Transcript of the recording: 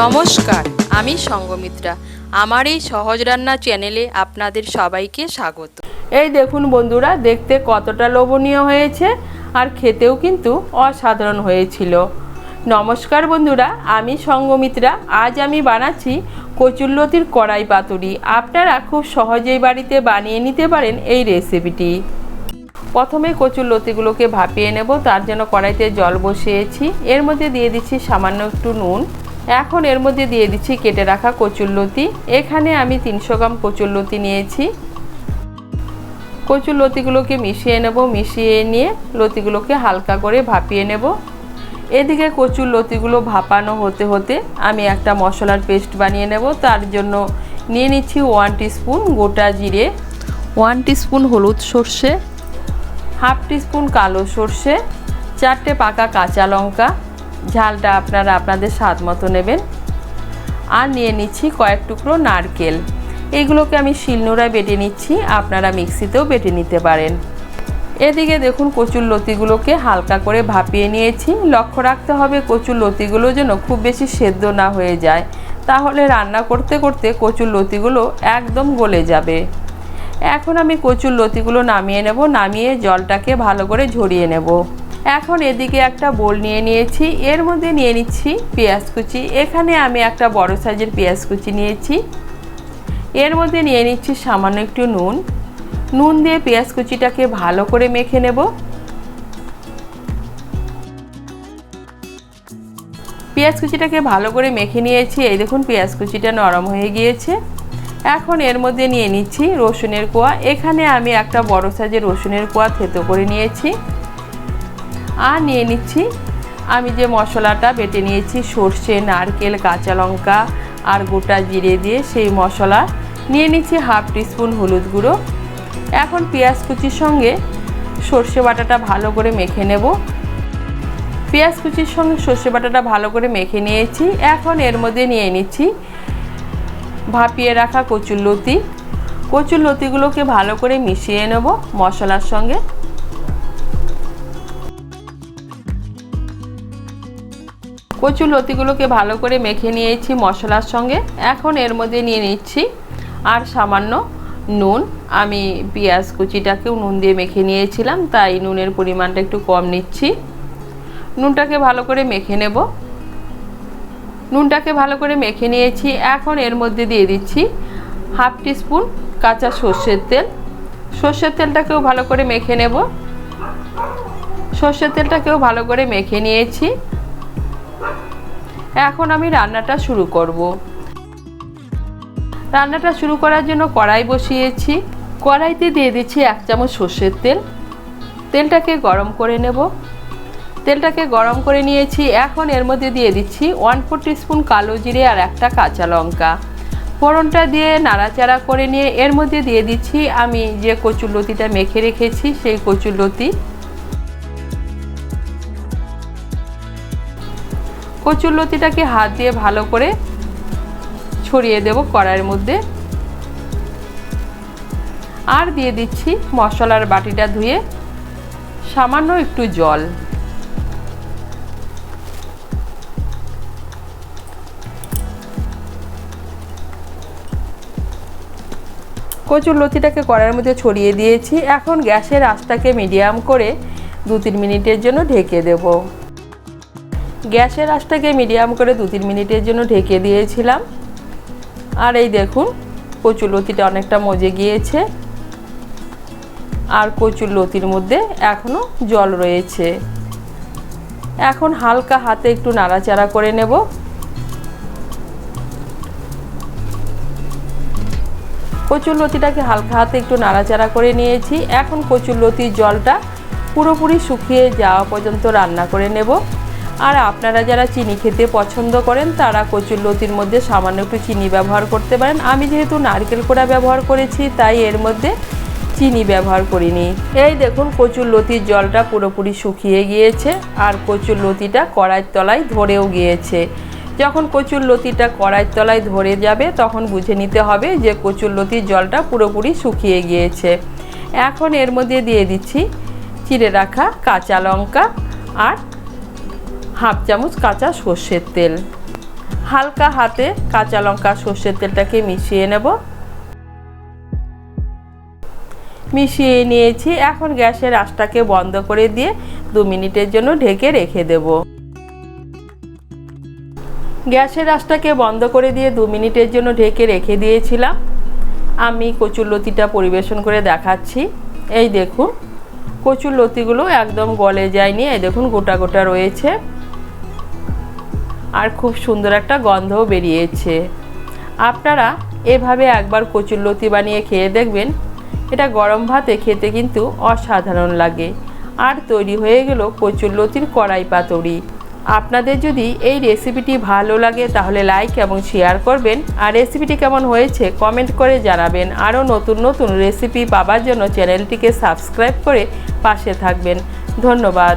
নমস্কার, আমি সঙ্গমিত্রা। আমার এই সহজ রান্না চ্যানেলে আপনাদের সবাইকে স্বাগত। এই দেখুন বন্ধুরা, দেখতে কতটা লোভনীয় হয়েছে আর খেতেও কিন্তু অসাধারণ হয়েছিল। নমস্কার বন্ধুরা, আমি সঙ্গমিত্রা। আজ আমি বানাচ্ছি কচুরলতির কড়াই পাতুরি। আপনারা খুব সহজেই বাড়িতে বানিয়ে নিতে পারেন এই রেসিপিটি প্রথমে কচুর লতিগুলোকে ভাপিয়ে নেব, তার জন্য কড়াইতে জল বসিয়েছি। এর মধ্যে দিয়ে দিচ্ছি সামান্য একটু নুন। এখন এর মধ্যে দিয়ে দিচ্ছি কেটে রাখা কচুর লতি। এখানে আমি তিনশো গ্রাম কচুর লতি নিয়েছি। কচুর লতিগুলোকে মিশিয়ে নেব, মিশিয়ে নিয়ে লতিগুলোকে হালকা করে ভাপিয়ে নেব। এদিকে কচুর লতিগুলো ভাপানো হতে হতে আমি একটা মশলার পেস্ট বানিয়ে নেব। তার জন্য নিয়ে নিচ্ছি ওয়ান স্পুন গোটা জিরে, ওয়ান স্পুন হলুদ সর্ষে, হাফ টিস্পুন কালো সর্ষে, চারটে পাকা কাঁচা লঙ্কা ঝালটা আপনারা আপনাদের স্বাদ মতো নেবেন। আর নিয়ে নিচ্ছি কয়েক টুকরো নারকেল। এইগুলোকে আমি শিলনোড়ায় বেটে নিচ্ছি, আপনারা মিক্সিতেও বেটে নিতে পারেন। এদিকে দেখুন কচুর লতিগুলোকে হালকা করে ভাপিয়ে নিয়েছি। লক্ষ্য রাখতে হবে কচুর লতিগুলো যেন খুব বেশি সেদ্ধ না হয়ে যায়। তাহলে রান্না করতে করতে কচুর লতিগুলো একদম গলে যাবে। এখন আমি কচুর লতিগুলো নামিয়ে নেব, নামিয়ে জলটাকে ভালো করে ঝরিয়ে নেব। এখন এদিকে একটা বোল নিয়ে নিয়েছি। এর মধ্যে নিয়ে নিচ্ছি পেঁয়াজ কুচি। এখানে আমি একটা বড় সাইজের পেঁয়াজ কুচি নিয়েছি। এর মধ্যে নিয়ে নিচ্ছি সামান্য একটু নুন। নুন দিয়ে পেঁয়াজ কুচিটাকে ভালো করে মেখে নেব। পেঁয়াজ কুচিটাকে ভালো করে মেখে নিয়েছি। এই দেখুন, পেঁয়াজ কুচিটা নরম হয়ে গিয়েছে। এখন এর মধ্যে নিয়ে নিচ্ছি রসুনের কোয়া। এখানে আমি একটা বড় সাইজের রসুনের কোয়া থেতো করে নিয়েছি। আর নিয়ে নিচ্ছি। আমি যে মশলাটা বেটে নিয়েছি, সর্ষে, নারকেল, কাঁচা লঙ্কা আর গোটা জিরে দিয়ে সেই মশলা নিয়ে নিচ্ছি হাফ টিস্পুন হলুদ গুঁড়ো। এখন পেঁয়াজ কুচির সঙ্গে সর্ষে বাটাটা ভালো করে মেখে নেব। পেঁয়াজ কুচির সঙ্গে সর্ষে বাটাটা ভালো করে মেখে নিয়েছি। এখন এর মধ্যে নিয়ে নিচ্ছি ভাপিয়ে রাখা কচুর লতি। কচুর লতিগুলোকে ভালো করে মিশিয়ে নেব মশলার সঙ্গে। কচুর লতিগুলোকে ভালো করে মেখে নিয়েছি মশলার সঙ্গে। এখন এর মধ্যে নিয়ে নিচ্ছি আর সামান্য নুন। আমি পেঁয়াজ কুচিটাকেও নুন দিয়ে মেখে নিয়েছিলাম, তাই নুনের পরিমাণটা একটু কম নিচ্ছি। নুনটাকে ভালো করে মেখে নেব। নুনটাকে ভালো করে মেখে নিয়েছি। এখন এর মধ্যে দিয়ে দিচ্ছি হাফ টিস্পুন কাঁচা সর্ষের তেল। সর্ষের তেলটাকেও ভালো করে মেখে নেব। সর্ষের তেলটাকেও ভালো করে মেখে নিয়েছি। এখন আমি রান্নাটা শুরু করব। রান্নাটা শুরু করার জন্য কড়াই বসিয়েছি। কড়াইতে দিয়ে দিচ্ছি এক চামচ সর্ষের তেল। তেলটাকে গরম করে নেব। তেলটাকে গরম করে নিয়েছি। এখন এর মধ্যে দিয়ে দিচ্ছি ওয়ান ফোর স্পুন কালো জিরে আর একটা কাঁচা লঙ্কা। ফোড়নটা দিয়ে নাড়াচাড়া করে নিয়ে এর মধ্যে দিয়ে দিচ্ছি আমি যে কচুর লতিটা মেখে রেখেছি সেই কচুর লতি। কচুর লতিটাকে হাত দিয়ে ভালো করে ছড়িয়ে দেব কড়াইয়ের মধ্যে। আর দিয়ে দিচ্ছি মশলার বাটিটা ধুয়ে সামান্য একটু জল। কচুর লতিটাকে কড়াইয়ের মধ্যে ছড়িয়ে দিয়েছি। এখন গ্যাসের আঁচটাকে মিডিয়াম করে দু তিন মিনিটের জন্য ঢেকে দেব। গ্যাসের আঁচটাকে মিডিয়াম করে দু তিন মিনিটের জন্য ঢেকে দিয়েছিলাম। আর এই দেখুন, কচুর লতিটা অনেকটা মজে গিয়েছে। আর কচুর লতির মধ্যে এখনও জল রয়েছে। এখন হালকা হাতে একটু নাড়াচাড়া করে নেব। কচুর লতিটাকে হালকা হাতে একটু নাড়াচাড়া করে নিয়েছি। এখন কচুর লতির জলটা পুরোপুরি শুকিয়ে যাওয়া পর্যন্ত রান্না করে নেব। আর আপনারা যারা চিনি খেতে পছন্দ করেন, তারা কচুর লতির মধ্যে সামান্য একটু চিনি ব্যবহার করতে পারেন। আমি যেহেতু নারকেল কোড়া ব্যবহার করেছি, তাই এর মধ্যে চিনি ব্যবহার করিনি। এই দেখুন, কচুর লতির জলটা পুরোপুরি শুকিয়ে গিয়েছে আর কচুর লতিটা কড়াইয়ের তলায় ধরেও গিয়েছে। যখন কচুর লতিটা কড়াইয়ের তলায় ধরে যাবে, তখন বুঝে নিতে হবে যে কচুর লতির জলটা পুরোপুরি শুকিয়ে গিয়েছে। এখন এর মধ্যে দিয়ে দিচ্ছি চিড়ে রাখা কাঁচা লঙ্কা আর হাফ চামচ কাঁচা সর্ষের তেল। হালকা হাতে কাঁচা লঙ্কা সর্ষের তেলটাকে মিশিয়ে নেব। মিশিয়ে নিয়েছি। এখন গ্যাসের আঁচটাকে বন্ধ করে দিয়ে দু মিনিটের জন্য ঢেকে রেখে দেব। গ্যাসের আঁচটাকে বন্ধ করে দিয়ে দু মিনিটের জন্য ঢেকে রেখে দিয়েছিলাম। আমি কচুর লতিটা পরিবেশন করে দেখাচ্ছি। এই দেখুন, কচুর লতিগুলো একদম গলে যায়নি। এই দেখুন, গোটা গোটা রয়েছে। আর খুব সুন্দর একটা গন্ধও বেরিয়েছে। আপনারা এভাবে একবার কচুর লতি বানিয়ে খেয়ে দেখবেন, এটা গরম ভাতে খেতে কিন্তু অসাধারণ লাগে। আর তৈরি হয়ে গেল কচুর লতির কড়াই পাতুরি। আপনাদের যদি এই রেসিপিটি ভালো লাগে তাহলে লাইক এবং শেয়ার করবেন। আর রেসিপিটি কেমন হয়েছে কমেন্ট করে জানাবেন। আরও নতুন নতুন রেসিপি পাবার জন্য চ্যানেলটিকে সাবস্ক্রাইব করে পাশে থাকবেন। ধন্যবাদ।